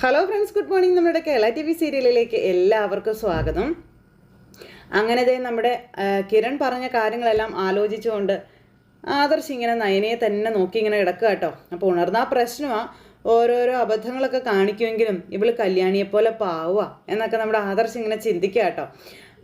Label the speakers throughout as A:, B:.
A: Hello friends good morning നമ്മുടെ Kerala T V സീരിയലിലേക്ക് എല്ലാവർക്കും സ്വാഗതം. അങ്ങനെ ദേ നമ്മുടെ കിരൺ പറഞ്ഞ കാര്യങ്ങളെല്ലാം ആലോചിച്ചുകൊണ്ട് ആദർശ് ഇങ്ങനെ നയനയെ തന്നെ നോക്കി ഇങ്ങനെ കിടക്കുക കേട്ടോ. അപ്പോൾ ഉണർന്ന ആ പ്രശ്നമാണ് ഓരോരോ അബദ്ധങ്ങളൊക്കെ കാണിക്കുമെങ്കിലും ഇവൾ കല്യാണിയെ പോലെ പാവുക എന്നൊക്കെ നമ്മുടെ ആദർശ് ഇങ്ങനെ ചിന്തിക്കുക കേട്ടോ.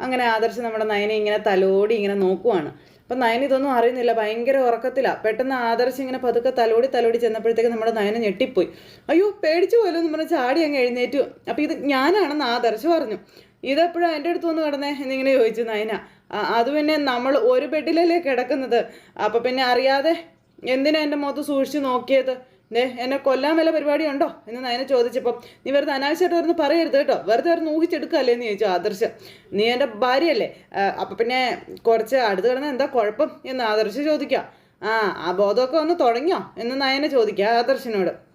A: അങ്ങനെ ആദർശ് നമ്മുടെ നയനെ ഇങ്ങനെ തലോടി ഇങ്ങനെ നോക്കുവാണ്. അപ്പം നയൻ ഇതൊന്നും അറിയുന്നില്ല. ഭയങ്കര ഉറക്കത്തിലാണ് പെട്ടെന്ന് ആദർശ് ഇങ്ങനെ പതുക്കെ തലോടി തലോടി ചെന്നപ്പോഴത്തേക്ക് നമ്മുടെ നയന ഞെട്ടിപ്പോയി. അയ്യോ പേടിച്ചു പോലും എന്ന് പറഞ്ഞ് ചാടി അങ്ങ് എഴുന്നേറ്റു. അപ്പം ഇത് ഞാനാണെന്ന് ആദർശ് പറഞ്ഞു. ഇതെപ്പോഴാണ് എന്റെ അടുത്ത് വന്ന് കിടന്നേ? എന്നിങ്ങനെ ചോദിച്ചു നയന. "ആ, അത് പിന്നെ നമ്മൾ ഒരു ബെഡിലല്ലേ കിടക്കുന്നത്. അപ്പം പിന്നെ അറിയാതെ എന്തിനാ എന്റെ മുഖത്ത് സൂക്ഷിച്ച് നോക്കിയത്? ദേ എന്നെ കൊല്ലാൻ വല്ല പരിപാടി ഉണ്ടോ? എന്ന് നയനെ ചോദിച്ചപ്പോൾ നീ വെറുതെ അനാവശ്യമായിട്ട് വരുന്ന പറയരുത് കേട്ടോ. വെറുതെ വരുന്ന ഊഹിച്ചെടുക്കല്ലേ? എന്ന് ചോദിച്ചു ആദർശ്. നീ എന്റെ ഭാര്യയല്ലേ? അപ്പം പിന്നെ കുറച്ച് അടുത്ത് കിടന്ന എന്താ കുഴപ്പം? എന്ന് ആദർശ് ചോദിക്കുക ആ ആ ബോധമൊക്കെ ഒന്ന് തുടങ്ങിയോ? എന്ന് നയനെ ചോദിക്കുക ആദർശിനോട്.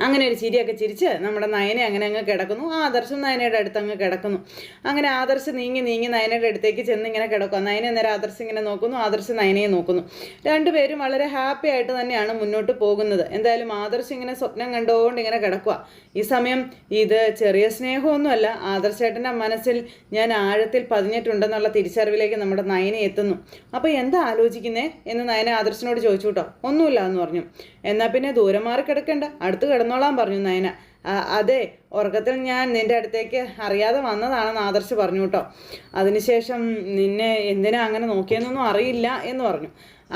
A: അങ്ങനെ ഒരു ചിരിയൊക്കെ ചിരിച്ച് നമ്മുടെ നയനെ അങ്ങനെ അങ്ങ് കിടക്കുന്നു. ആദർശം നയനയുടെ അടുത്ത് അങ്ങ് കിടക്കുന്നു. അങ്ങനെ ആദർശ് നീങ്ങി നീങ്ങി നയനയുടെ അടുത്തേക്ക് ചെന്ന് ഇങ്ങനെ കിടക്കുക നയനെ നേരെ ആദർശ് ഇങ്ങനെ നോക്കുന്നു. ആദർശ് നയനയെ നോക്കുന്നു. രണ്ടുപേരും വളരെ ഹാപ്പി ആയിട്ട് തന്നെയാണ് മുന്നോട്ട് പോകുന്നത്. എന്തായാലും ആദർശ് ഇങ്ങനെ സ്വപ്നം കണ്ടുകൊണ്ട് ഇങ്ങനെ കിടക്കുക ഈ സമയം ഇത് ചെറിയ സ്നേഹമൊന്നുമല്ല. ആദർശേട്ടന്റെ മനസ്സിൽ ഞാൻ ആഴത്തിൽ പതിഞ്ഞിട്ടുണ്ടെന്നുള്ള തിരിച്ചറിവിലേക്ക് നമ്മുടെ നയനെ എത്തുന്നു. അപ്പോൾ എന്താ ആലോചിക്കുന്നേ? എന്ന് നയന ആദർശിനോട് ചോദിച്ചു കേട്ടോ. ഒന്നുമില്ല എന്ന് പറഞ്ഞു. എന്നാൽ പിന്നെ ദൂരം മാറി കിടക്കേണ്ട. അടുത്ത് കിടന്നോളാൻ പറഞ്ഞു നയന. അതെ ഉറക്കത്തിൽ ഞാൻ നിന്റെ അടുത്തേക്ക് അറിയാതെ വന്നതാണെന്ന് ആദർശ് പറഞ്ഞു കേട്ടോ. അതിനുശേഷം നിന്നെ എന്തിനാ അങ്ങനെ നോക്കിയെന്നൊന്നും അറിയില്ല എന്ന് പറഞ്ഞു.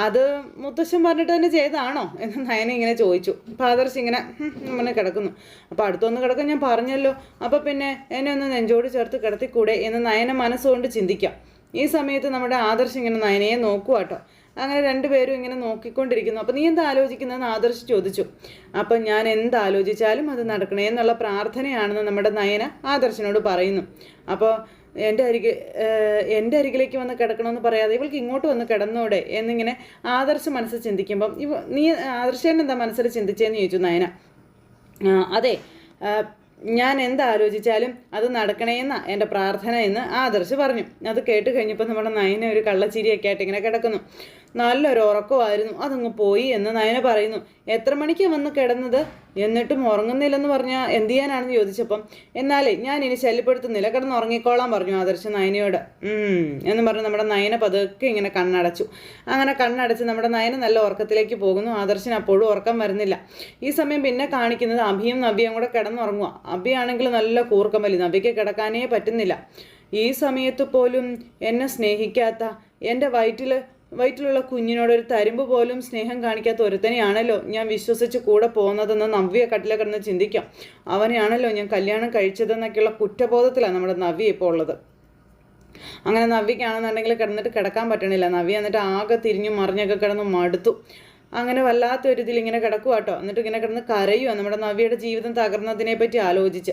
A: അത് മുത്തശ്ശൻ പറഞ്ഞിട്ട് തന്നെ ചെയ്താണോ എന്ന് നയന ഇങ്ങനെ ചോദിച്ചു. അപ്പം ആദർശ് ഇങ്ങനെ "ഹും" കിടക്കുന്നു. അപ്പോൾ അടുത്തൊന്ന് കിടക്കാൻ ഞാൻ പറഞ്ഞല്ലോ. അപ്പോൾ പിന്നെ എന്നെ ഒന്ന് നെഞ്ചോട് ചേർത്ത് കിടത്തിക്കൂടെ എന്ന് നയന മനസ്സുകൊണ്ട് ചിന്തിക്കാം. ഈ സമയത്ത് നമ്മുടെ ആദർശ് ഇങ്ങനെ നയനയെ നോക്കുക കേട്ടോ. അങ്ങനെ രണ്ടുപേരും ഇങ്ങനെ നോക്കിക്കൊണ്ടിരിക്കുന്നു. അപ്പോൾ നീ എന്താ ആലോചിക്കുന്നതെന്ന് ആദർശ് ചോദിച്ചു. അപ്പം ഞാൻ എന്താലോചിച്ചാലും അത് നടക്കണേ എന്നുള്ള പ്രാർത്ഥനയാണെന്ന് നമ്മുടെ നയന ആദർശനോട് പറയുന്നു. അപ്പോൾ എന്റെ അരികെ എന്റെ അരികിലേക്ക് വന്ന് കിടക്കണമെന്ന് പറയാതെ ഇവൾക്ക് ഇങ്ങോട്ട് വന്ന് കിടന്നോടെ എന്നിങ്ങനെ ആദർശ മനസ്സിൽ ചിന്തിക്കുമ്പം ഇവ നീ ആദർശേൻ എന്താ മനസ്സിൽ ചിന്തിച്ചതെന്ന് ചോദിച്ചു നയന. അതെ ഞാൻ എന്താലോചിച്ചാലും അത് നടക്കണേന്ന എന്റെ പ്രാർത്ഥന എന്ന് ആദർശ് പറഞ്ഞു. അത് കേട്ട് കഴിഞ്ഞപ്പോൾ നമ്മുടെ നയന ഒരു കള്ളച്ചിരിയൊക്കെ ആയിട്ട് ഇങ്ങനെ കിടക്കുന്നു. നല്ലൊരു ഉറക്കമായിരുന്നു. അതങ്ങ് പോയി എന്ന് നയന പറയുന്നു. എത്ര മണിക്കാണ് വന്ന് കിടന്നത്? എന്നിട്ടും ഉറങ്ങുന്നില്ലെന്ന് പറഞ്ഞാൽ എന്ത് ചെയ്യാനാണെന്ന് ചോദിച്ചപ്പം എന്നാലേ ഞാൻ ഇനി ശല്യപ്പെടുത്തുന്നില്ല കിടന്ന് ഉറങ്ങിക്കോളാം പറഞ്ഞു ആദർശ നയനയോട്. എന്ന് പറഞ്ഞ് നമ്മുടെ നയന പതുക്കെ ഇങ്ങനെ കണ്ണടച്ചു. അങ്ങനെ കണ്ണടച്ച് നമ്മുടെ നയന നല്ല ഉറക്കത്തിലേക്ക് പോകുന്നു. ആദർശൻ അപ്പോഴും ഉറക്കം വരുന്നില്ല. ഈ സമയം പിന്നെ കാണിക്കുന്നത് അഭിയും നബിയും കൂടെ കിടന്നുറങ്ങുക അഭിയാണെങ്കിൽ നല്ല കൂർക്കം വലി നബിക്ക് കിടക്കാനേ പറ്റുന്നില്ല. ഈ സമയത്ത് പോലും എന്നെ സ്നേഹിക്കാത്ത എന്റെ വയറ്റിൽ വയറ്റിലുള്ള കുഞ്ഞിനോട് ഒരു തരുമ്പ് പോലും സ്നേഹം കാണിക്കാത്ത ഒരുത്തനെയാണല്ലോ ഞാൻ വിശ്വസിച്ച് കൂടെ പോകുന്നതെന്ന് നവ്യ കട്ടില കിടന്ന് ചിന്തിക്കാം. അവനെയാണല്ലോ ഞാൻ കല്യാണം കഴിച്ചതെന്നൊക്കെയുള്ള കുറ്റബോധത്തിലാണ് നമ്മുടെ നവ്യ ഇപ്പോൾ ഉള്ളത്. അങ്ങനെ നവ്യക്കാണെന്നുണ്ടെങ്കിൽ കിടന്നിട്ട് കിടക്കാൻ പറ്റണില്ല. നവ്യ എന്നിട്ട് ആകെ തിരിഞ്ഞു മറിഞ്ഞൊക്കെ കിടന്ന് മടുത്തു. അങ്ങനെ വല്ലാത്ത ഒരു ഇതിൽ ഇങ്ങനെ കിടക്കുക കേട്ടോ എന്നിട്ട് ഇങ്ങനെ കിടന്ന് കരയുക നമ്മുടെ നവ്യയുടെ ജീവിതം തകർന്നതിനെ പറ്റി ആലോചിച്ച്.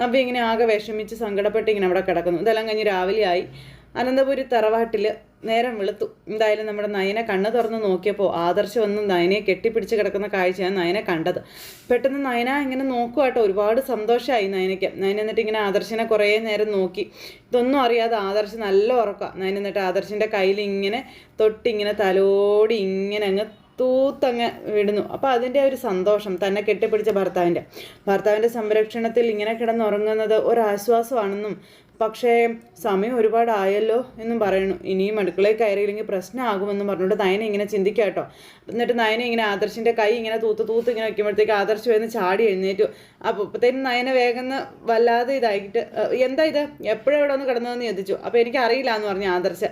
A: നവ്യ ഇങ്ങനെ ആകെ വിഷമിച്ച് സങ്കടപ്പെട്ട് ഇങ്ങനെ അവിടെ കിടക്കുന്നു. ഇതെല്ലാം കഴിഞ്ഞ് രാവിലെയായി അനന്തപുരി തറവാട്ടിൽ നേരം വെളുത്തു. എന്തായാലും നമ്മുടെ നയനെ കണ്ണ് തുറന്ന് നോക്കിയപ്പോൾ ആദർശം ഒന്നും നയനെ കെട്ടിപ്പിടിച്ച് കിടക്കുന്ന കാഴ്ചയാണ് നയനെ കണ്ടത്. പെട്ടെന്ന് നയന ഇങ്ങനെ നോക്കുക കേട്ടോ ഒരുപാട് സന്തോഷമായി നയനയ്ക്ക്. നയന എന്നിട്ട് ഇങ്ങനെ ആദർശിനെ കുറേ നേരം നോക്കി. ഇതൊന്നും അറിയാതെ ആദർശ് നല്ല ഉറക്കുക നയന എന്നിട്ട് ആദർശിന്റെ കയ്യിൽ ഇങ്ങനെ തൊട്ടിങ്ങനെ തലോടി ഇങ്ങനെ അങ്ങ് തൂത്തങ്ങ് വിടുന്നു. അപ്പോൾ അതിന്റെ ഒരു സന്തോഷം തന്നെ കെട്ടിപ്പിടിച്ച ഭർത്താവിന്റെ ഭർത്താവിന്റെ സംരക്ഷണത്തിൽ ഇങ്ങനെ കിടന്നുറങ്ങുന്നത് ഒരാശ്വാസമാണെന്നും പക്ഷേ സമയം ഒരുപാടായല്ലോ എന്നും പറയുന്നു ഇനിയും അടുക്കളയിൽ കയറിയില്ലെങ്കിൽ പ്രശ്നമാകുമെന്നും പറഞ്ഞുകൊണ്ട് നയന ഇങ്ങനെ ചിന്തിക്കുക കേട്ടോ എന്നിട്ട് നയന ഇങ്ങനെ ആദർശിന്റെ കൈ ഇങ്ങനെ തൂത്ത് തൂത്ത് ഇങ്ങനെ വയ്ക്കുമ്പോഴത്തേക്ക് ആദർശ് ചാടി എഴുന്നേറ്റു. അപ്പോൾ ഇപ്പത്തേനും നയന വേഗം വല്ലാതെ ഇതായിട്ട് എന്താ ഇത്? എപ്പോഴും ഇവിടെ ഒന്ന് കിടന്നതെന്ന് ചോദിച്ചു. അപ്പോൾ എനിക്ക് അറിയില്ല എന്ന് പറഞ്ഞു ആദർശ.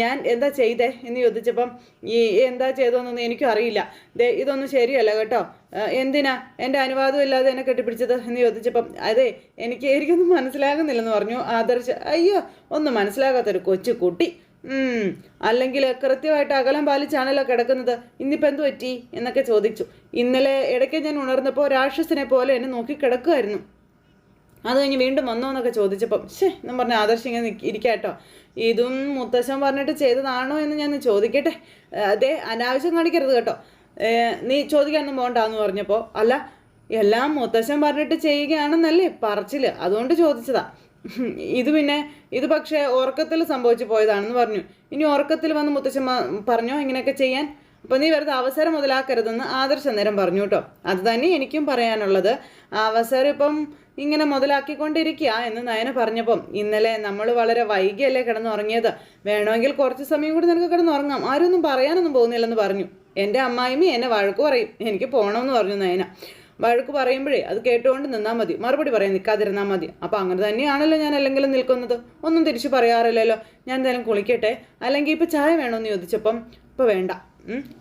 A: ഞാൻ എന്താ ചെയ്തേ എന്ന് ചോദിച്ചപ്പം ഈ എന്താ ചെയ്തതെന്നൊന്നും എനിക്കും അറിയില്ല. ഇതൊന്നും ശരിയല്ല കേട്ടോ. എന്തിനാ? എന്റെ അനുവാദം ഇല്ലാതെ എന്നെ കെട്ടിപ്പിടിച്ചത് എന്ന് ചോദിച്ചപ്പം അതെ എനിക്ക് എനിക്കൊന്നും മനസ്സിലാകുന്നില്ലെന്ന് പറഞ്ഞു ആദർശ. അയ്യോ ഒന്നും മനസ്സിലാകാത്തൊരു കൊച്ചു കുട്ടി അല്ലെങ്കിൽ കൃത്യമായിട്ട് അകലം പാലിച്ചാണല്ലോ കിടക്കുന്നത്. ഇന്നിപ്പോൾ എന്തു പറ്റി? എന്നൊക്കെ ചോദിച്ചു. ഇന്നലെ ഇടയ്ക്ക് ഞാൻ ഉണർന്നപ്പോൾ രാക്ഷസിനെ പോലെ എന്നെ നോക്കി കിടക്കുമായിരുന്നു അത് കഴിഞ്ഞ് വീണ്ടും വന്നോ എന്നൊക്കെ ചോദിച്ചപ്പം ശേ എന്നും പറഞ്ഞ ആദർശം ഇങ്ങനെ ഇരിക്കാട്ടോ ഇതും മുത്തശ്ശൻ പറഞ്ഞിട്ട് ചെയ്തതാണോ എന്ന് ഞാൻ ചോദിക്കട്ടെ? അതെ അനാവശ്യം കാണിക്കരുത് കേട്ടോ. നീ ചോദിക്കാനൊന്നും പോകണ്ടെന്ന് പറഞ്ഞപ്പോൾ അല്ല എല്ലാം മുത്തശ്ശൻ പറഞ്ഞിട്ട് ചെയ്യുകയാണെന്നല്ലേ പറച്ചിൽ. അതുകൊണ്ട് ചോദിച്ചതാ. ഇത് പിന്നെ ഇത് പക്ഷേ ഉറക്കത്തിൽ സംഭവിച്ചു പോയതാണെന്ന് പറഞ്ഞു. ഇനി ഉറക്കത്തിൽ വന്ന് മുത്തശ്ശൻ പറഞ്ഞോ ഇങ്ങനെയൊക്കെ ചെയ്യാൻ? അപ്പോൾ നീ വെറുതെ അവസരം മുതലാക്കരുതെന്ന് ആദർശ നേരം പറഞ്ഞു കേട്ടോ. അത് തന്നെ എനിക്കും പറയാനുള്ളത്. അവസരം ഇപ്പം ഇങ്ങനെ മുതലാക്കിക്കൊണ്ടിരിക്കുക എന്ന് നയന പറഞ്ഞപ്പം ഇന്നലെ നമ്മൾ വളരെ വൈകിയല്ലേ കിടന്നുറങ്ങിയത്. വേണമെങ്കിൽ കുറച്ച് സമയം കൂടി നിനക്ക് കിടന്നുറങ്ങാം. ആരും ഒന്നും പറയാനൊന്നും പോകുന്നില്ലെന്ന് പറഞ്ഞു. എന്റെ അമ്മായിമ്മ എന്നെ വഴക്ക് പറയും. എനിക്ക് പോകണമെന്ന് പറഞ്ഞു നയന. വഴക്ക് പറയുമ്പോഴേ അത് കേട്ടുകൊണ്ട് നിന്നാൽ മതി. മറുപടി പറയാൻ നിൽക്കാതിരുന്നാൽ മതി. അപ്പം അങ്ങനെ തന്നെയാണല്ലോ ഞാൻ അല്ലെങ്കിലും നിൽക്കുന്നത്. ഒന്നും തിരിച്ചു പറയാറില്ലല്ലോ. ഞാൻ എന്തായാലും കുളിക്കട്ടെ. അല്ലെങ്കിൽ ഇപ്പം ചായ വേണമെന്ന് ചോദിച്ചപ്പം ഇപ്പോൾ വേണ്ട.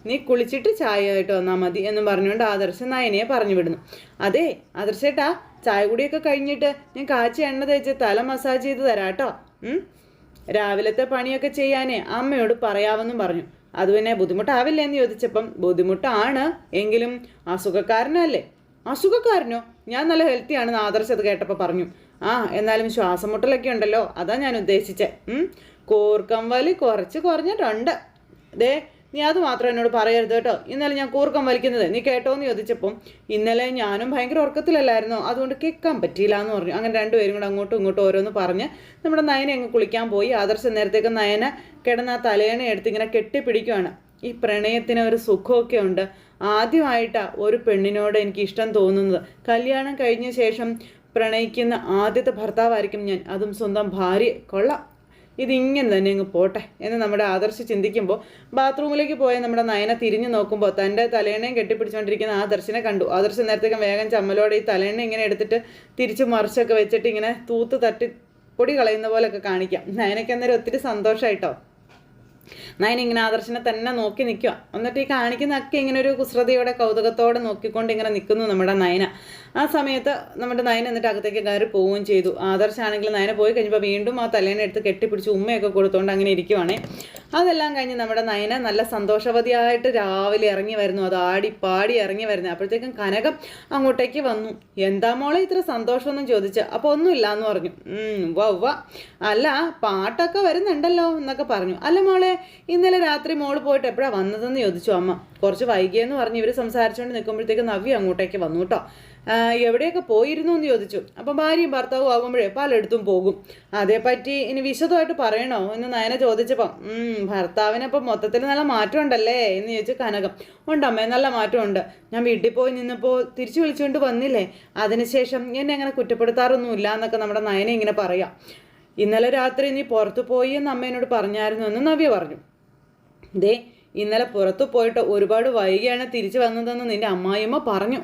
A: നീ കുളിച്ചിട്ട് ചായ ആയിട്ട് വന്നാൽ മതി എന്നും പറഞ്ഞുകൊണ്ട് ആദർശ നയനയെ പറഞ്ഞു വിടുന്നു. അതെ ആദർശേട്ടാ ചായ കുടിയൊക്കെ കഴിഞ്ഞിട്ട് ഞാൻ കാച്ചി എണ്ണ തേച്ച് തല മസാജ് ചെയ്ത് തരാട്ടോ. രാവിലത്തെ പണിയൊക്കെ ചെയ്യാനേ അമ്മയോട് പറയാമെന്നും പറഞ്ഞു. അത് പിന്നെ ബുദ്ധിമുട്ടാവില്ലേ എന്ന് ചോദിച്ചപ്പം ബുദ്ധിമുട്ടാണ്. എങ്കിലും അസുഖക്കാരനല്ലേ. അസുഖക്കാരനോ? ഞാൻ നല്ല ഹെൽത്തി ആണെന്ന് ആദർശ് അത് കേട്ടപ്പോൾ പറഞ്ഞു. ആ എന്നാലും ശ്വാസം മുട്ടലൊക്കെ ഉണ്ടല്ലോ അതാ ഞാൻ ഉദ്ദേശിച്ചത്. കൂർക്കം വലി കുറച്ച് കുറഞ്ഞിട്ടുണ്ട്. ദേ നീ അത് മാത്രം എന്നോട് പറയരുത് കേട്ടോ. ഇന്നലെ ഞാൻ കൂർക്കം വലിക്കുന്നത്. നീ കേട്ടോ എന്ന് ചോദിച്ചപ്പം ഇന്നലെ ഞാനും ഭയങ്കര ഉറക്കത്തിലല്ലായിരുന്നു? അതുകൊണ്ട് കേൾക്കാൻ പറ്റിയില്ല എന്ന് പറഞ്ഞു. അങ്ങനെ രണ്ടുപേരും കൂടെ അങ്ങോട്ടും ഇങ്ങോട്ടും ഓരോന്ന് പറഞ്ഞ് നമ്മുടെ നയനെ അങ്ങ് കുളിക്കാൻ പോയി. ആദർശ നേരത്തേക്ക് നയനെ കിടന്ന ആ തലേണ എടുത്ത് ഇങ്ങനെ ഈ പ്രണയത്തിന് ഒരു സുഖമൊക്കെ ഉണ്ട്. ആദ്യമായിട്ടാ ഒരു പെണ്ണിനോട് എനിക്ക് ഇഷ്ടം തോന്നുന്നത്. കല്യാണം കഴിഞ്ഞ ശേഷം പ്രണയിക്കുന്ന ആദ്യത്തെ ഭർത്താവായിരിക്കും ഞാൻ. അതും സ്വന്തം ഭാര്യ. കൊള്ളാം. ഇതിങ്ങനെ തന്നെ അങ്ങ് പോട്ടെ എന്ന് നമ്മുടെ ആദർശ് ചിന്തിക്കുമ്പോൾ ബാത്റൂമിലേക്ക് പോയ നമ്മുടെ നയന തിരിഞ്ഞു നോക്കുമ്പോൾ തന്റെ തലേണയും കെട്ടിപ്പിടിച്ചുകൊണ്ടിരിക്കുന്ന ആദർശിനെ കണ്ടു. ആദർശ് നേരത്തേക്കും വേഗം ചമ്മലോടെ ഈ തലേണ ഇങ്ങനെ എടുത്തിട്ട് തിരിച്ച് മറിച്ചൊക്കെ വെച്ചിട്ട് ഇങ്ങനെ തൂത്ത് തട്ടി പൊടി കളയുന്ന പോലെയൊക്കെ കാണിക്കാം. നയനയ്ക്ക് അന്നേരം ഒത്തിരി സന്തോഷമായിട്ടോ നയൻ ഇങ്ങനെ ആദർശനെ തന്നെ നോക്കി നിൽക്കുക എന്നിട്ട് ഈ കാണിക്കുന്നതൊക്കെ ഇങ്ങനെ ഒരു കുസൃതിയോടെ കൗതുകത്തോടെ നോക്കിക്കൊണ്ട് ഇങ്ങനെ നിൽക്കുന്നു നമ്മുടെ നയന. ആ സമയത്ത് നമ്മുടെ നയൻ എന്നിട്ട് അകത്തേക്ക് കയറി പോവുകയും ചെയ്തു. ആദർശാണെങ്കിൽ നയനെ പോയി കഴിഞ്ഞപ്പോൾ വീണ്ടും ആ തലേനെ എടുത്ത് കെട്ടിപ്പിടിച്ച് ഉമ്മയൊക്കെ കൊടുത്തുകൊണ്ട് അങ്ങനെ ഇരിക്കുവാണേ. അതെല്ലാം കഴിഞ്ഞ് നമ്മുടെ നയന നല്ല സന്തോഷവതിയായിട്ട് രാവിലെ ഇറങ്ങി വരുന്നു. അത് ആടി പാടി ഇറങ്ങി വരുന്നത്. അപ്പോഴത്തേക്കും കനകം അങ്ങോട്ടേക്ക് വന്നു. എന്താ മോളെ ഇത്ര സന്തോഷമൊന്നും ചോദിച്ചു? അപ്പോൾ ഒന്നുമില്ല എന്ന് പറഞ്ഞു. "ഉം, ഉവ്വ ഉവ്വ. അല്ല പാട്ടൊക്കെ വരുന്നുണ്ടല്ലോ എന്നൊക്കെ പറഞ്ഞു. അല്ല മോളെ ഇന്നലെ രാത്രി മോൾ പോയിട്ട് എപ്പോഴാണ് വന്നതെന്ന് ചോദിച്ചു അമ്മ. കുറച്ച് വൈകിയെന്ന് പറഞ്ഞ് ഇവർ സംസാരിച്ചുകൊണ്ട് നിൽക്കുമ്പോഴത്തേക്ക് നവ്യ അങ്ങോട്ടേക്ക് വന്നു കേട്ടോ. "ആ, എവിടെയൊക്കെ പോയിരുന്നു എന്ന് ചോദിച്ചു. അപ്പം ഭാര്യയും ഭർത്താവും ആകുമ്പോഴേ പലയിടത്തും പോകും. അതേപ്പറ്റി ഇനി വിശദമായിട്ട് പറയണോ? എന്ന് നയന ചോദിച്ചപ്പം "ഉം, ഭർത്താവിനപ്പം മൊത്തത്തിൽ നല്ല മാറ്റമുണ്ടല്ലേ? എന്ന് ചോദിച്ചു കനകം. ഉണ്ടമ്മേ നല്ല മാറ്റമുണ്ട്. ഞാൻ വീട്ടിൽ പോയി നിന്നപ്പോൾ തിരിച്ചു വിളിച്ചുകൊണ്ട് വന്നില്ലേ? അതിനുശേഷം എന്നെ അങ്ങനെ കുറ്റപ്പെടുത്താറൊന്നുമില്ല എന്നൊക്കെ നമ്മുടെ നയന ഇങ്ങനെ പറയാം. ഇന്നലെ രാത്രി നീ പുറത്തു പോയി എന്ന് അമ്മേനോട് പറഞ്ഞായിരുന്നു എന്ന് നവ്യ പറഞ്ഞു. ദേ ഇന്നലെ പുറത്തു പോയിട്ട് ഒരുപാട് വൈകിയാണ് തിരിച്ചു വന്നതെന്ന് നിന്റെ അമ്മായിയമ്മ പറഞ്ഞു.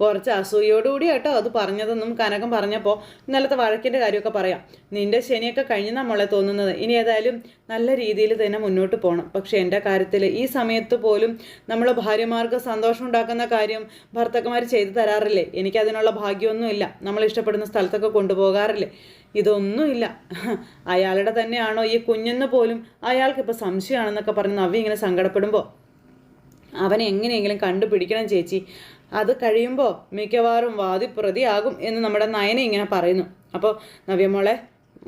A: കുറച്ച് അസൂയോടുകൂടി കേട്ടോ അത് പറഞ്ഞതെന്നും കനകം പറഞ്ഞപ്പോൾ ഇന്നലത്തെ വഴക്കിന്റെ കാര്യമൊക്കെ പറയാം. നിന്റെ ശനിയൊക്കെ കഴിഞ്ഞ് നമ്മളെ തോന്നുന്നത്. ഇനി ഏതായാലും നല്ല രീതിയിൽ തന്നെ മുന്നോട്ട് പോകണം പക്ഷേ എന്റെ കാര്യത്തിൽ ഈ സമയത്ത് പോലും നമ്മൾ ഭാര്യമാർക്ക് സന്തോഷം ഉണ്ടാക്കുന്ന കാര്യം ഭർത്താക്കന്മാർ ചെയ്തു തരാറില്ലേ? എനിക്കതിനുള്ള ഭാഗ്യമൊന്നുമില്ല. നമ്മൾ ഇഷ്ടപ്പെടുന്ന സ്ഥലത്തൊക്കെ കൊണ്ടുപോകാറില്ലേ? ഇതൊന്നുമില്ല. അയാളുടെ തന്നെയാണോ ഈ കുഞ്ഞെന്ന് പോലും അയാൾക്ക് അയാൾക്കിപ്പോൾ സംശയമാണെന്നൊക്കെ പറഞ്ഞ് നവ്യ ഇങ്ങനെ സങ്കടപ്പെടുമ്പോൾ അവനെ എങ്ങനെയെങ്കിലും കണ്ടുപിടിക്കണം ചേച്ചി. അത് കഴിയുമ്പോൾ മിക്കവാറും വാദിപ്രതിയാകും എന്ന് നമ്മുടെ നയന ഇങ്ങനെ പറയുന്നു. അപ്പോൾ നവ്യമോളെ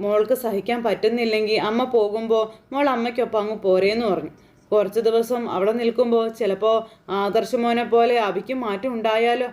A: മോൾക്ക് സഹിക്കാൻ പറ്റുന്നില്ലെങ്കിൽ അമ്മ പോകുമ്പോൾ മോൾ അമ്മയ്ക്കൊപ്പം അങ്ങ് പോരേന്ന് പറഞ്ഞു. കുറച്ച് ദിവസം അവിടെ നിൽക്കുമ്പോൾ ചിലപ്പോൾ ആദർശമോനെ പോലെ അവിക്കും മാറ്റം ഉണ്ടായാലോ?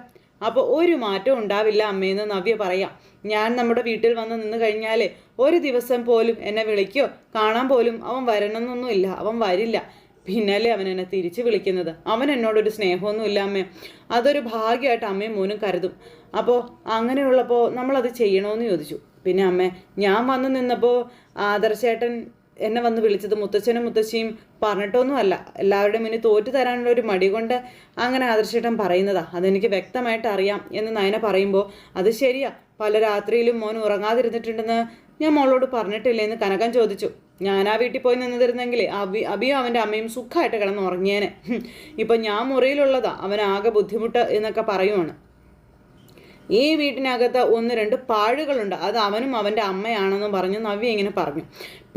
A: അപ്പോൾ ഒരു മാറ്റം ഉണ്ടാവില്ല അമ്മയെന്ന് നവ്യ പറയാം. ഞാൻ നമ്മുടെ വീട്ടിൽ വന്ന് നിന്ന് കഴിഞ്ഞാൽ ഒരു ദിവസം പോലും എന്നെ വിളിക്കോ കാണാൻ പോലും അവൻ വരണമെന്നൊന്നുമില്ല അവൻ വരില്ല. പിന്നല്ലേ അവൻ എന്നെ തിരിച്ച് വിളിക്കുന്നത്? അവൻ എന്നോടൊരു സ്നേഹമൊന്നുമില്ല അമ്മേ. അതൊരു ഭാഗ്യമായിട്ട് അമ്മയും മോനും കരുതും. അപ്പോൾ അങ്ങനെയുള്ളപ്പോൾ നമ്മളത് ചെയ്യണമെന്ന് ചോദിച്ചു. പിന്നെ അമ്മേ ഞാൻ വന്നു നിന്നപ്പോൾ ആദർശേട്ടൻ എന്നെ വന്ന് വിളിച്ചത് മുത്തച്ഛനും മുത്തശ്ശിയും പറഞ്ഞിട്ടൊന്നും അല്ല എല്ലാവരുടെയും ഇനി തോറ്റു തരാനുള്ള ഒരു മടി കൊണ്ട് അങ്ങനെ ആദർശേട്ടൻ പറയുന്നതാ. അതെനിക്ക് വ്യക്തമായിട്ട് അറിയാം എന്ന് നയന പറയുമ്പോൾ അത് ശരിയാ. പല രാത്രിയിലും മോൻ ഉറങ്ങാതിരുന്നിട്ടുണ്ടെന്ന് ഞാൻ മോളോട് പറഞ്ഞിട്ടില്ലേ? എന്ന് കനകൻ ചോദിച്ചു. ഞാൻ ആ വീട്ടിൽ പോയി നിന്നിരുന്നെങ്കിൽ അബി അബിയും അവന്റെ അമ്മയും സുഖമായിട്ട് കിടന്ന് ഉറങ്ങിയേനെ. ഇപ്പം ഞാൻ മുറിയിലുള്ളതാ. അവനാകെ ബുദ്ധിമുട്ട് എന്നൊക്കെ പറയുവാണ്. ഈ വീട്ടിനകത്ത് ഒന്ന് രണ്ട് പാഴുകളുണ്ട്. അത് അവനും അവന്റെ അമ്മയാണെന്നും പറഞ്ഞു നവ്യ ഇങ്ങനെ പറഞ്ഞു.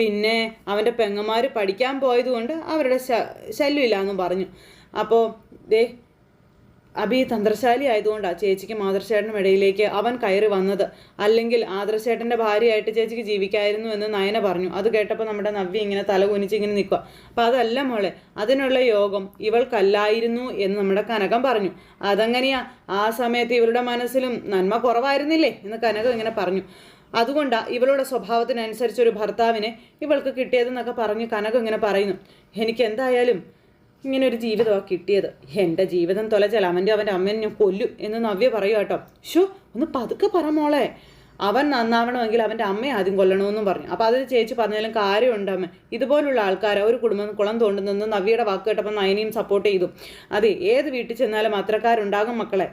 A: പിന്നെ അവന്റെ പെങ്ങന്മാർ പഠിക്കാൻ പോയതുകൊണ്ട് അവരുടെ ശ ശല്യമില്ല പറഞ്ഞു. അപ്പോൾ ദേ അബി തന്ത്രശാലി ആയതുകൊണ്ടാണ് ചേച്ചിക്കും ആദർശേട്ടനും ഇടയിലേക്ക് അവൻ കയറി വന്നത്. അല്ലെങ്കിൽ ആദർശേട്ടന്റെ ഭാര്യയായിട്ട് ചേച്ചിക്ക് ജീവിക്കായിരുന്നു എന്ന് നയന പറഞ്ഞു. അത് കേട്ടപ്പോൾ നമ്മുടെ നവ്യ ഇങ്ങനെ തല കുനിച്ച് ഇങ്ങനെ നിൽക്കുക അപ്പോൾ അതല്ല മോളെ അതിനുള്ള യോഗം ഇവൾക്കല്ലായിരുന്നു എന്ന് നമ്മുടെ കനകം പറഞ്ഞു. അതെങ്ങനെയാ? ആ സമയത്ത് ഇവരുടെ മനസ്സിലും നന്മ കുറവായിരുന്നില്ലേ എന്ന് കനകം ഇങ്ങനെ പറഞ്ഞു. അതുകൊണ്ടാണ് ഇവളുടെ സ്വഭാവത്തിനനുസരിച്ച് ഒരു ഭർത്താവിനെ ഇവൾക്ക് കിട്ടിയതെന്നൊക്കെ പറഞ്ഞ് കനക ഇങ്ങനെ പറയുന്നു. എനിക്ക് എന്തായാലും ഇങ്ങനെ ഒരു ജീവിതമാണ് കിട്ടിയത്. എന്റെ ജീവിതം തൊലച്ചാൽ അവന്റെ അവന്റെ അമ്മേനെ ഞാൻ കൊല്ലും എന്ന് നവ്യ പറയൂ കേട്ടോ. ഷോ ഒന്ന് പതുക്കെ പറ മോളെ. അവൻ നന്നാവണമെങ്കിൽ അവന്റെ അമ്മയെ ആദ്യം കൊല്ലണമെന്നും പറഞ്ഞു. അപ്പോൾ അത് ചേച്ചി പറഞ്ഞാലും കാര്യമുണ്ട് അമ്മ. ഇതുപോലുള്ള ആൾക്കാർ ഒരു കുടുംബം കുളം തോണ്ടുന്നെന്ന് നവ്യയുടെ വാക്ക് കേട്ടപ്പോൾ നയനിയും സപ്പോർട്ട് ചെയ്തു. അതെ ഏത് വീട്ടിൽ ചെന്നാലും അത്രക്കാരുണ്ടാകും മക്കളെ.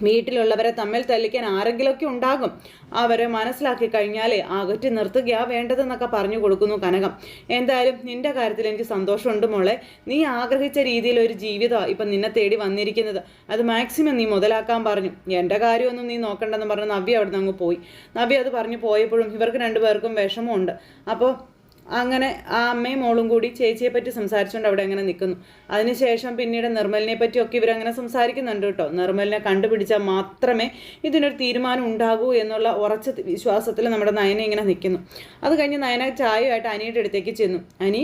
A: വീട്ടിലുള്ളവരെ തമ്മിൽ തല്ലിക്കാൻ ആരെങ്കിലുമൊക്കെ ഉണ്ടാകും. അവരെ മനസ്സിലാക്കി കഴിഞ്ഞാലേ അകറ്റി നിർത്തുകയാ വേണ്ടതെന്നൊക്കെ പറഞ്ഞു കൊടുക്കുന്നു കനകം. എന്തായാലും നിന്റെ കാര്യത്തിൽ എനിക്ക് സന്തോഷമുണ്ട് മോളെ. നീ ആഗ്രഹിച്ച രീതിയിൽ ഒരു ജീവിതമാണ് ഇപ്പം നിന്നെ തേടി വന്നിരിക്കുന്നത്. അത് മാക്സിമം നീ മുതലാക്കാൻ പറഞ്ഞു. എന്റെ കാര്യമൊന്നും നീ നോക്കണ്ടെന്ന് പറഞ്ഞ് നവ്യ അവിടെ നിന്ന് അങ്ങ് പോയി. നവ്യ അത് പറഞ്ഞു പോയപ്പോഴും ഇവർക്ക് രണ്ടുപേർക്കും വിഷമമുണ്ട്. അപ്പോൾ അങ്ങനെ ആ അമ്മയും മോളും കൂടി ചേച്ചിയെ പറ്റി സംസാരിച്ചുകൊണ്ട് അവിടെ അങ്ങനെ നിൽക്കുന്നു അതിനുശേഷം പിന്നീട് നിർമ്മലിനെ പറ്റിയൊക്കെ ഇവരങ്ങനെ സംസാരിക്കുന്നുണ്ട് കേട്ടോ. നിർമ്മലിനെ കണ്ടുപിടിച്ചാൽ മാത്രമേ ഇതിനൊരു തീരുമാനം ഉണ്ടാകൂ എന്നുള്ള ഉറച്ച വിശ്വാസത്തിൽ നമ്മുടെ നയന ഇങ്ങനെ നിൽക്കുന്നു അത് കഴിഞ്ഞ് നയന ചായയായിട്ട് അനിയുടെ അടുത്തേക്ക് ചെന്നു. അനി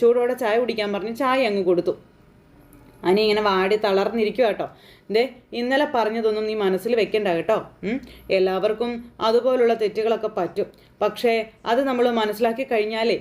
A: ചൂടോടെ ചായ കുടിക്കാൻ പറഞ്ഞ് ചായ അങ്ങ് കൊടുത്തു. അനി ഇങ്ങനെ വാടി തളർന്നിരിക്കുക കേട്ടോ. ദേ ഇന്നലെ പറഞ്ഞതൊന്നും നീ മനസ്സിൽ വെക്കണ്ട കേട്ടോ. എല്ലാവർക്കും അതുപോലുള്ള തെറ്റുകളൊക്കെ പറ്റും. പക്ഷേ അത് നമ്മൾ മനസ്സിലാക്കി കഴിഞ്ഞാലേ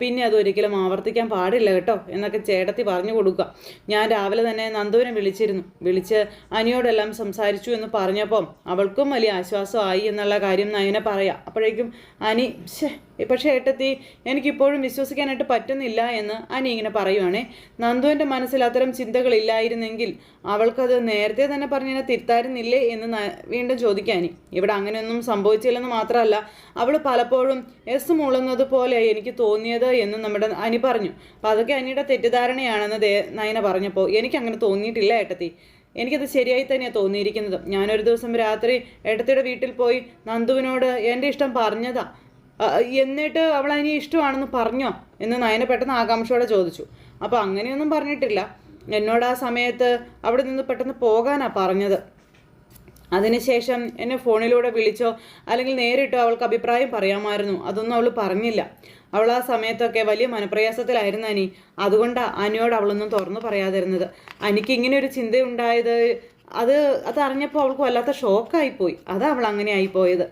A: പിന്നെ അതൊരിക്കലും ആവർത്തിക്കാൻ പാടില്ല കേട്ടോ എന്നൊക്കെ ചേട്ടത്തി പറഞ്ഞു കൊടുക്കുക. ഞാൻ രാവിലെ തന്നെ നന്ദുവിനെ വിളിച്ചിരുന്നു. വിളിച്ച് അനിയോടെല്ലാം സംസാരിച്ചു എന്ന് പറഞ്ഞപ്പം അവൾക്കും വലിയ ആശ്വാസമായി എന്നുള്ള കാര്യം നയനെ പറയാം. അപ്പോഴേക്കും അനി ശേ പക്ഷേ ഏട്ടത്തി എനിക്കിപ്പോഴും വിശ്വസിക്കാനായിട്ട് പറ്റുന്നില്ല എന്ന് അനി ഇങ്ങനെ പറയുവാണേ. നന്ദുവിന്റെ മനസ്സിൽ അത്തരം ചിന്തകളില്ലായിരുന്നെങ്കിൽ അവൾക്കത് നേരത്തെ തന്നെ പറഞ്ഞതിനെ തിരുത്താരുന്നില്ലേ എന്ന് വീണ്ടും ചോദിക്കാനി. ഇവിടെ അങ്ങനെയൊന്നും സംഭവിച്ചില്ലെന്ന് മാത്രമല്ല അവൾ പലപ്പോഴും എസ് മൂളുന്നത് പോലെ എനിക്ക് തോന്നിയത് എന്ന് നമ്മുടെ അനി പറഞ്ഞു. അപ്പോൾ അതൊക്കെ അനിയുടെ തെറ്റിദ്ധാരണയാണെന്ന് ദേ നയന പറഞ്ഞപ്പോൾ എനിക്ക് അങ്ങനെ തോന്നിയിട്ടില്ല ഏട്ടത്തി. എനിക്കത് ശരിയായി തന്നെയാണ് തോന്നിയിരിക്കുന്നത്. ഞാനൊരു ദിവസം രാത്രി ഏട്ടത്തിയുടെ വീട്ടിൽ പോയി നന്ദുവിനോട് എന്റെ ഇഷ്ടം പറഞ്ഞതാ. എന്നിട്ട് അവൾ അതിന് ഇഷ്ടമാണെന്ന് പറഞ്ഞോ? എന്ന് നയന പെട്ടെന്ന് ആകാംക്ഷയോടെ ചോദിച്ചു. അപ്പോൾ അങ്ങനെയൊന്നും പറഞ്ഞിട്ടില്ല. എന്നോട് ആ സമയത്ത് അവിടെ നിന്ന് പെട്ടെന്ന് പോകാനാണ് പറഞ്ഞത്. അതിനുശേഷം എന്നെ ഫോണിലൂടെ വിളിച്ചോ അല്ലെങ്കിൽ നേരിട്ടോ അവൾക്ക് അഭിപ്രായം പറയാമായിരുന്നു. അതൊന്നും അവൾ പറഞ്ഞില്ല. അവൾ ആ സമയത്തൊക്കെ വലിയ മനപ്രയാസത്തിലായിരുന്നു അനി. അതുകൊണ്ടാണ് അനിയോട് അവളൊന്നും തുറന്നു പറയാതിരുന്നത്. അനിക്ക് ഇങ്ങനെ ഒരു ചിന്തയുണ്ടായത് അത് അതറിഞ്ഞപ്പോൾ അവൾക്ക് വല്ലാത്ത ഷോക്കായിപ്പോയി അതാ അവൾ അങ്ങനെ ആയിപ്പോയത്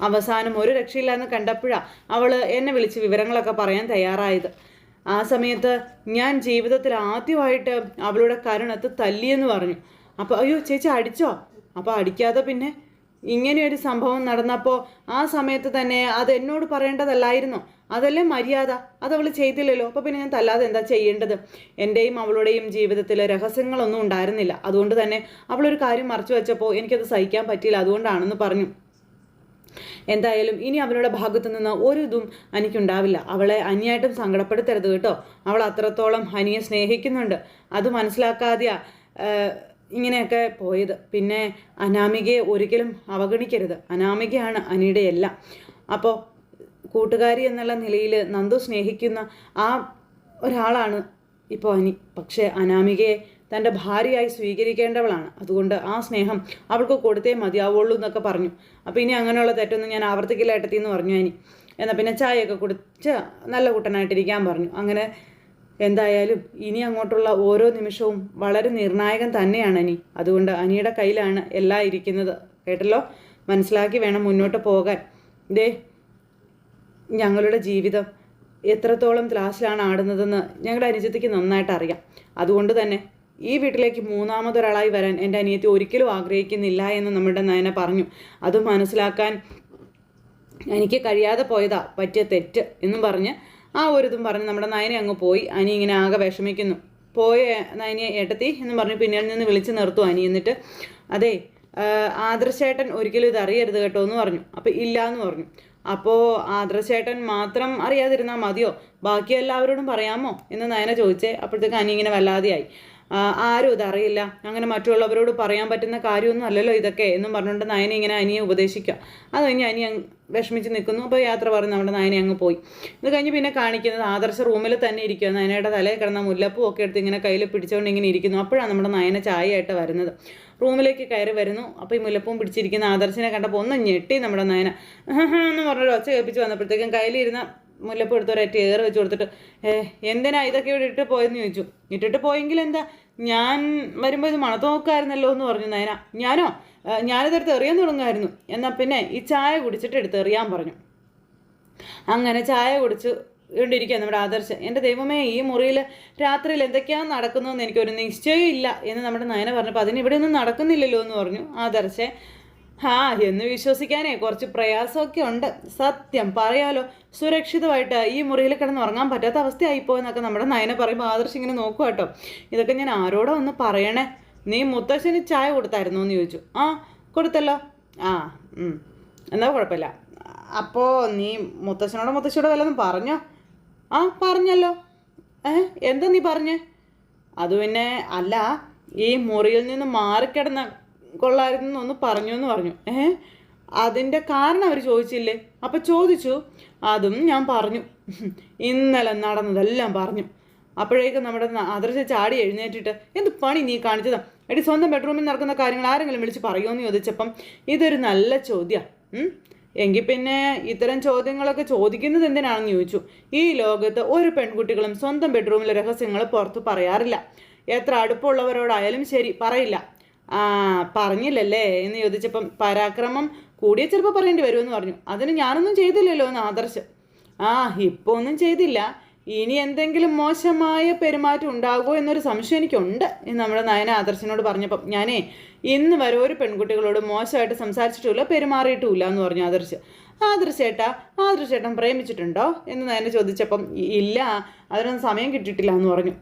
A: അവസാനം ഒരു രക്ഷയില്ലാന്ന് കണ്ടപ്പോഴാണ് അവൾ എന്നെ വിളിച്ച് വിവരങ്ങളൊക്കെ പറയാൻ തയ്യാറായത്. ആ സമയത്ത് ഞാൻ ജീവിതത്തിൽ ആദ്യമായിട്ട് അവളുടെ കരുണത്ത് തല്ലിയെന്ന് പറഞ്ഞു. അപ്പോൾ അയ്യോ ചേച്ചി അടിച്ചോ? അപ്പോൾ അടിക്കാതെ പിന്നെ ഇങ്ങനെയൊരു സംഭവം നടന്നപ്പോൾ ആ സമയത്ത് തന്നെ അത് എന്നോട് പറയേണ്ടതല്ലായിരുന്നു. അതല്ലേ മര്യാദ? അത് അവൾ ചെയ്തില്ലല്ലോ. അപ്പോൾ പിന്നെ ഞാൻ തല്ലാതെ എന്താ ചെയ്യേണ്ടത്? എന്റെയും അവളുടെയും ജീവിതത്തിൽ രഹസ്യങ്ങളൊന്നും ഉണ്ടായിരുന്നില്ല. അതുകൊണ്ട് തന്നെ അവളൊരു കാര്യം മറച്ചു വെച്ചപ്പോൾ എനിക്കത് സഹിക്കാൻ പറ്റിയില്ല. അതുകൊണ്ടാണെന്ന് പറഞ്ഞു. എന്തായാലും ഇനി അവളുടെ ഭാഗത്തു നിന്ന് ഒരു ഇതും അനിക്കുണ്ടാവില്ല. അവളെ അനിയായിട്ടും സങ്കടപ്പെടുത്തരുത് കേട്ടോ. അവൾ അത്രത്തോളം അനിയെ സ്നേഹിക്കുന്നുണ്ട്. അത് മനസ്സിലാക്കാതെ ഇങ്ങനെയൊക്കെ പോയത്. പിന്നെ അനാമികയെ ഒരിക്കലും അവഗണിക്കരുത്. അനാമികയാണ് അനിയുടെ എല്ലാം. അപ്പോൾ കൂട്ടുകാരി എന്നുള്ള നിലയിൽ നന്ദു സ്നേഹിക്കുന്ന ആ ഒരാളാണ് ഇപ്പോൾ അനി. പക്ഷേ അനാമികയെ തന്റെ ഭാര്യയായി സ്വീകരിക്കേണ്ടവളാണ്. അതുകൊണ്ട് ആ സ്നേഹം അവൾക്ക് കൊടുത്തേ മതിയാവുള്ളൂ എന്നൊക്കെ പറഞ്ഞു. അപ്പോൾ ഇനി അങ്ങനെയുള്ള തെറ്റൊന്നും ഞാൻ ആവർത്തിക്കില്ല ഏട്ടത്തി എന്ന് പറഞ്ഞു ഇനി. എന്നാൽ പിന്നെ ചായയൊക്കെ കുടിച്ച് നല്ല കുട്ടനായിട്ടിരിക്കാൻ പറഞ്ഞു. അങ്ങനെ എന്തായാലും ഇനി അങ്ങോട്ടുള്ള ഓരോ നിമിഷവും വളരെ നിർണായകം തന്നെയാണ് അനി അതുകൊണ്ട് അനിയുടെ കയ്യിലാണ് എല്ലാം ഇരിക്കുന്നത്. കേട്ടല്ലോ? മനസ്സിലാക്കി വേണം മുന്നോട്ട് പോകാൻ. ദേ ഞങ്ങളുടെ ജീവിതം എത്രത്തോളം ക്ലാസ്സിലാണ് ആടുന്നതെന്ന് ഞങ്ങളുടെ അനുജത്തിക്ക് നന്നായിട്ട് അറിയാം. അതുകൊണ്ട് തന്നെ ഈ വീട്ടിലേക്ക് മൂന്നാമതൊരാളായി വരാൻ എന്റെ അനിയത്തി ഒരിക്കലും ആഗ്രഹിക്കുന്നില്ല എന്ന് നമ്മുടെ നയന പറഞ്ഞു. അത് മനസ്സിലാക്കാൻ എനിക്ക് കഴിയാതെ പോയതാ. പറ്റിയ തെറ്റ് എന്നും പറഞ്ഞ് ആ ഒരു ഇതും പറഞ്ഞ് നമ്മുടെ നയന അങ്ങ് പോയി. അനി ഇങ്ങനെ ആകെ വിഷമിക്കുന്നു. പോയ നയനിയെ ഏട്ടത്തി എന്ന് പറഞ്ഞ് പിന്നീട് നിന്ന് വിളിച്ച് നിർത്തും അനി. എന്നിട്ട് അതെ ആദർശേട്ടൻ ഒരിക്കലും ഇത് അറിയരുത് കേട്ടോ എന്ന് പറഞ്ഞു. അപ്പോൾ ഇല്ല എന്ന് പറഞ്ഞു. അപ്പോൾ ആദർശേട്ടൻ മാത്രം അറിയാതിരുന്നാൽ മതിയോ? ബാക്കി എല്ലാവരോടും പറയാമോ? എന്ന് നയന ചോദിച്ചേ. അപ്പോഴത്തേക്ക് അനി ഇങ്ങനെ വല്ലാതെയായി. ആരും ഇതറിയില്ല അങ്ങനെ മറ്റുള്ളവരോട് പറയാൻ പറ്റുന്ന കാര്യമൊന്നും അല്ലല്ലോ ഇതൊക്കെ എന്നും പറഞ്ഞുകൊണ്ട് നയന ഇങ്ങനെ അനിയെ ഉപദേശിക്കുക. അത് കഴിഞ്ഞ് അനി വിഷമിച്ച് നിൽക്കുന്നു. അപ്പോൾ യാത്ര പറഞ്ഞ് നമ്മുടെ നയനെ അങ്ങ് പോയി. ഇത് കഴിഞ്ഞ് പിന്നെ കാണിക്കുന്നത് ആദർശ റൂമിൽ തന്നെ ഇരിക്കുക. നയനയുടെ തലയിൽ കിടന്ന മുല്ലപ്പൂ ഒക്കെ എടുത്ത് ഇങ്ങനെ കയ്യിൽ പിടിച്ചുകൊണ്ട് ഇങ്ങനെ ഇരിക്കുന്നു. അപ്പോഴാണ് നമ്മുടെ നയന ചായയായിട്ട് വരുന്നത്. റൂമിലേക്ക് കയറി വരുന്നു. അപ്പോൾ ഈ മുല്ലപ്പൂ പിടിച്ചിരിക്കുന്ന ആദർശിനെ കണ്ടപ്പോൾ ഒന്ന് ഞെട്ടി നമ്മുടെ നയന. എന്ന് പറഞ്ഞൊരു ഒച്ച കേൾപ്പിച്ച് വന്നപ്പോഴത്തേക്കും കയ്യിലിരുന്ന മുല്ലപ്പൂ എടുത്തൊരേറ്റ് ഏറ് വെച്ച് കൊടുത്തിട്ട് എന്തിനാ ഇതൊക്കെ ഇവിടെ ഇട്ട് പോയെന്ന് ചോദിച്ചു. ഇട്ടിട്ട് പോയെങ്കിൽ എന്താ? ഞാൻ വരുമ്പോൾ ഇത് മണത്ത് നോക്കായിരുന്നല്ലോ എന്ന് പറഞ്ഞു നയന. ഞാനോ? ഞാനിതെടുത്ത് എറിയാൻ തുടങ്ങുമായിരുന്നു എന്നാൽ പിന്നെ ഈ ചായ കുടിച്ചിട്ട് എടുത്ത് എറിയാൻ പറഞ്ഞു. അങ്ങനെ ചായ കുടിച്ച് കൊണ്ടിരിക്കുക നമ്മുടെ ആദർശ്. എന്റെ ദൈവമേ ഈ മുറിയിൽ രാത്രിയിൽ എന്തൊക്കെയാണ് നടക്കുന്നതെന്ന് എനിക്കൊരു നിശ്ചയം ഇല്ല എന്ന് നമ്മുടെ നയന പറഞ്ഞപ്പോൾ അതിന് ഇവിടെ ഒന്നും നടക്കുന്നില്ലല്ലോ എന്ന് പറഞ്ഞു ആദർശെ. ആ എന്ന് വിശ്വസിക്കാനേ കുറച്ച് പ്രയാസമൊക്കെ ഉണ്ട്. സത്യം പറയാലോ സുരക്ഷിതമായിട്ട് ഈ മുറിയിൽ കിടന്ന് ഉറങ്ങാൻ പറ്റാത്ത അവസ്ഥയായിപ്പോ എന്നൊക്കെ നമ്മുടെ നയന പറയുമ്പോൾ ആദർശ് ഇങ്ങനെ നോക്കുക കേട്ടോ. ഇതൊക്കെ ഞാൻ ആരോടോ ഒന്ന് പറയണേ. നീ മുത്തശ്ശന് ചായ കൊടുത്തായിരുന്നു എന്ന് ചോദിച്ചു. ആ കൊടുത്തല്ലോ. ആ. എന്നാ കുഴപ്പമില്ല. അപ്പോൾ നീ മുത്തശ്ശനോടോ മുത്തശ്ശിയോടോ വല്ലതും പറഞ്ഞോ? ആ പറഞ്ഞല്ലോ. ഏ എന്താ നീ പറഞ്ഞേ? അത് പിന്നെ അല്ല ഈ മുറിയിൽ നിന്ന് മാറിക്കിടന്ന കൊള്ളായിരുന്നു ഒന്ന് പറഞ്ഞു എന്ന് പറഞ്ഞു. ഏ? അതിന്റെ കാരണം അവർ ചോദിച്ചില്ലേ? അപ്പം ചോദിച്ചു. അതും ഞാൻ പറഞ്ഞു. ഇന്നലെ നടന്നതെല്ലാം പറഞ്ഞു. അപ്പോഴേക്കും നമ്മുടെ ആദർശ ചാടി എഴുന്നേറ്റിട്ട് എന്ത് പണി നീ കാണിച്ചതാ? എടി സ്വന്തം ബെഡ്റൂമിൽ നടക്കുന്ന കാര്യങ്ങൾ ആരെങ്കിലും വിളിച്ച് പറയുമെന്ന് ചോദിച്ചപ്പം ഇതൊരു നല്ല ചോദ്യം. എങ്കിൽ പിന്നെ ഇത്തരം ചോദ്യങ്ങളൊക്കെ ചോദിക്കുന്നത് എന്തിനാണെന്ന് ചോദിച്ചു. ഈ ലോകത്ത് ഒരു പെൺകുട്ടികളും സ്വന്തം ബെഡ്റൂമിലെ രഹസ്യങ്ങൾ പുറത്ത് പറയാറില്ല. എത്ര അടുപ്പമുള്ളവരോടായാലും ശരി പറയില്ല. ആ പറഞ്ഞില്ലല്ലേ? എന്ന് ചോദിച്ചപ്പം പരാക്രമം കൂടിയ ചിലപ്പോൾ പറയേണ്ടി വരുമെന്ന് പറഞ്ഞു. അതിന് ഞാനൊന്നും ചെയ്തില്ലല്ലോ എന്ന് ആദർശം. ആ ഇപ്പോൾ ഒന്നും ചെയ്തില്ല. ഇനി എന്തെങ്കിലും മോശമായ പെരുമാറ്റം ഉണ്ടാകുമോ എന്നൊരു സംശയം എനിക്കുണ്ട് എന്ന് നമ്മുടെ നയന ആദർശനോട് പറഞ്ഞപ്പം. ഞാനേ ഇന്ന് വരെ ഒരു പെൺകുട്ടികളോട് മോശമായിട്ട് സംസാരിച്ചിട്ടുമില്ല പെരുമാറിയിട്ടുമില്ല എന്ന് പറഞ്ഞു ആദർശ്. ആദർശേട്ടാ ആദർശേട്ടൻ പ്രേമിച്ചിട്ടുണ്ടോ? എന്ന് നയന ചോദിച്ചപ്പം ഇല്ല അതിനൊന്നും സമയം കിട്ടിയിട്ടില്ല എന്ന് പറഞ്ഞു.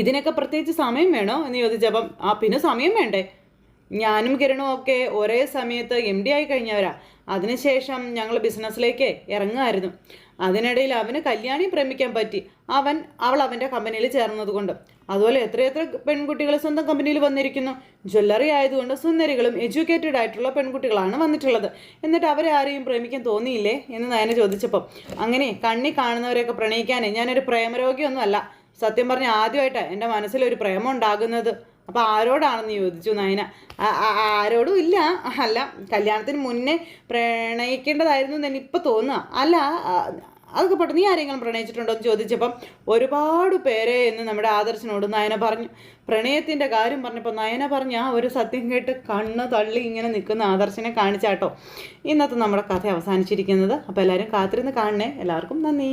A: ഇതിനൊക്കെ പ്രത്യേകിച്ച് സമയം വേണോ എന്ന് ചോദിച്ചപ്പം ആ പിന്നെ സമയം വേണ്ടേ? ഞാനും കിരണും ഒക്കെ ഒരേ സമയത്ത് എം ഡി ആയി കഴിഞ്ഞവരാ. അതിനുശേഷം ഞങ്ങൾ ബിസിനസ്സിലേക്ക് ഇറങ്ങുമായിരുന്നു. അതിനിടയിൽ അവന് കല്യാണി പ്രേമിക്കാൻ പറ്റി. അവൻ അവൾ അവന്റെ കമ്പനിയിൽ ചേർന്നതുകൊണ്ട് അതുപോലെ എത്രയെത്ര പെൺകുട്ടികൾ സ്വന്തം കമ്പനിയിൽ വന്നിരിക്കുന്നു. ജ്വല്ലറി ആയതുകൊണ്ട് സുന്ദരികളും എഡ്യൂക്കേറ്റഡ് ആയിട്ടുള്ള പെൺകുട്ടികളാണ് വന്നിട്ടുള്ളത്. എന്നിട്ട് അവരെ ആരെയും പ്രേമിക്കാൻ തോന്നിയില്ലേ എന്ന് നയന ചോദിച്ചപ്പം അങ്ങനെ കണ്ണി കാണുന്നവരെയൊക്കെ പ്രണയിക്കാനേ ഞാനൊരു പ്രേമരോഗിയൊന്നും അല്ല സത്യം പറഞ്ഞ ആദ്യമായിട്ടാണ് എന്റെ മനസ്സിലൊരു പ്രേമം ഉണ്ടാകുന്നത് അപ്പോൾ ആരോടാണെന്ന് ചോദിച്ചു നയന. ആരോടും ഇല്ല. അല്ല കല്യാണത്തിന് മുന്നേ പ്രണയിക്കേണ്ടതായിരുന്നു എന്ന് എനിക്കിപ്പോൾ തോന്നുക. അല്ല അതൊക്കെ പെട്ടെന്ന് നീ ആരെങ്കിലും പ്രണയിച്ചിട്ടുണ്ടോ എന്ന് ചോദിച്ചപ്പം ഒരുപാട് പേരെ എന്ന് നമ്മുടെ ആദർശനോട് നയന പറഞ്ഞു. പ്രണയത്തിന്റെ കാര്യം പറഞ്ഞപ്പോൾ നയന പറഞ്ഞ ആ ഒരു സത്യം കേട്ട് കണ്ണ് തള്ളി ഇങ്ങനെ നിൽക്കുന്ന ആദർശനെ കാണിച്ചാട്ടോ. ഇന്നത്തെ നമ്മുടെ കഥ അവസാനിച്ചിരിക്കുന്നത്. അപ്പോൾ എല്ലാവരും കാത്തിരുന്ന് കാണണേ. എല്ലാവർക്കും നന്ദി.